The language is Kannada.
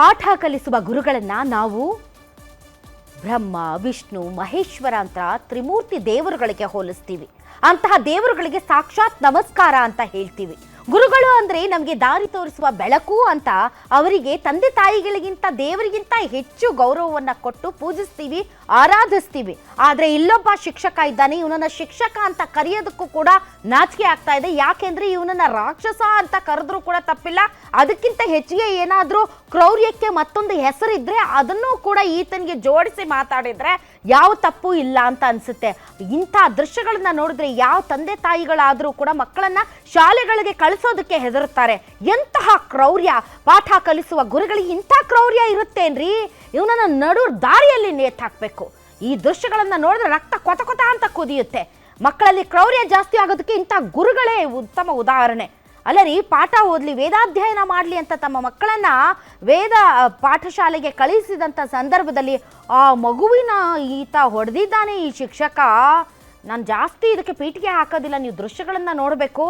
ಪಾಠ ಕಲಿಸುವ ಗುರುಗಳನ್ನ ನಾವು ಬ್ರಹ್ಮ, ವಿಷ್ಣು, ಮಹೇಶ್ವರ ಅಂತ ತ್ರಿಮೂರ್ತಿ ದೇವರುಗಳಿಗೆ ಹೋಲಿಸ್ತೀವಿ. ಅಂತಹ ದೇವರುಗಳಿಗೆ ಸಾಕ್ಷಾತ್ ನಮಸ್ಕಾರ ಅಂತ ಹೇಳ್ತೀವಿ. ಗುರುಗಳು ಅಂದ್ರೆ ನಮಗೆ ದಾರಿ ತೋರಿಸುವ ಬೆಳಕು ಅಂತ ಅವರಿಗೆ ತಂದೆ ತಾಯಿಗಳಿಗಿಂತ ದೇವರಿಗಿಂತ ಹೆಚ್ಚು ಗೌರವವನ್ನ ಕೊಟ್ಟು ಪೂಜಿಸ್ತೀವಿ, ಆರಾಧಿಸ್ತೀವಿ. ಆದ್ರೆ ಇಲ್ಲೊಬ್ಬ ಶಿಕ್ಷಕ ಇದ್ದಾನೆ, ಇವನನ್ನ ಶಿಕ್ಷಕ ಅಂತ ಕರೆಯೋದಕ್ಕೂ ಕೂಡ ನಾಚಿಕೆ ಆಗ್ತಾ ಇದೆ. ಯಾಕೆಂದ್ರೆ ಇವನನ್ನ ರಾಕ್ಷಸ ಅಂತ ಕರೆದ್ರೂ ಕೂಡ ತಪ್ಪಿಲ್ಲ. ಅದಕ್ಕಿಂತ ಹೆಚ್ಚಿಗೆ ಏನಾದ್ರೂ ಕ್ರೌರ್ಯಕ್ಕೆ ಮತ್ತೊಂದು ಹೆಸರಿದ್ರೆ ಅದನ್ನು ಕೂಡ ಈತನಿಗೆ ಜೋಡಿಸಿ ಮಾತಾಡಿದ್ರೆ ಯಾವ ತಪ್ಪು ಇಲ್ಲ ಅಂತ ಅನ್ಸುತ್ತೆ. ಇಂಥ ದೃಶ್ಯಗಳನ್ನ ನೋಡಿದ್ರೆ ಯಾವ ತಂದೆ ತಾಯಿಗಳಾದ್ರೂ ಕೂಡ ಮಕ್ಕಳನ್ನ ಶಾಲೆಗಳಿಗೆ ಕಳಿಸೋದಕ್ಕೆ ಹೆದರುತ್ತಾರೆ. ಎಂತಹ ಕ್ರೌರ್ಯ, ಪಾಠ ಕಲಿಸುವ ಗುರುಗಳಿಗೆ ಇಂಥ ಕ್ರೌರ್ಯ ಇರುತ್ತೇನ್ರಿ? ಇವನನ್ನು ನಡು ದಾರಿಯಲ್ಲಿ ನೇತಾಕಬೇಕು ಈ ದೃಶ್ಯಗಳನ್ನು ನೋಡಿದ್ರೆ ರಕ್ತ ಕೊತ ಕೊತ ಅಂತ ಕುದಿಯುತ್ತೆ. ಮಕ್ಕಳಲ್ಲಿ ಕ್ರೌರ್ಯ ಜಾಸ್ತಿ ಆಗೋದಕ್ಕೆ ಇಂಥ ಗುರುಗಳೇ ಉತ್ತಮ ಉದಾಹರಣೆ. ಅಲ್ಲ ರೀ ಪಾಠ ಓದಲಿ, ವೇದಾಧ್ಯಯನ ಮಾಡಲಿ ಅಂತ ತಮ್ಮ ಮಕ್ಕಳನ್ನ ವೇದ ಪಾಠಶಾಲೆಗೆ ಕಳಿಸಿದಂಥ ಸಂದರ್ಭದಲ್ಲಿ ಆ ಮಗುವಿನ ಈತ ಹೊಡೆದಿದ್ದಾನೆ ಈ ಶಿಕ್ಷಕ. ನಾನು ಜಾಸ್ತಿ ಇದಕ್ಕೆ ಪೀಠಿಗೆ ಹಾಕೋದಿಲ್ಲ, ನೀವು ದೃಶ್ಯಗಳನ್ನು ನೋಡಬೇಕು.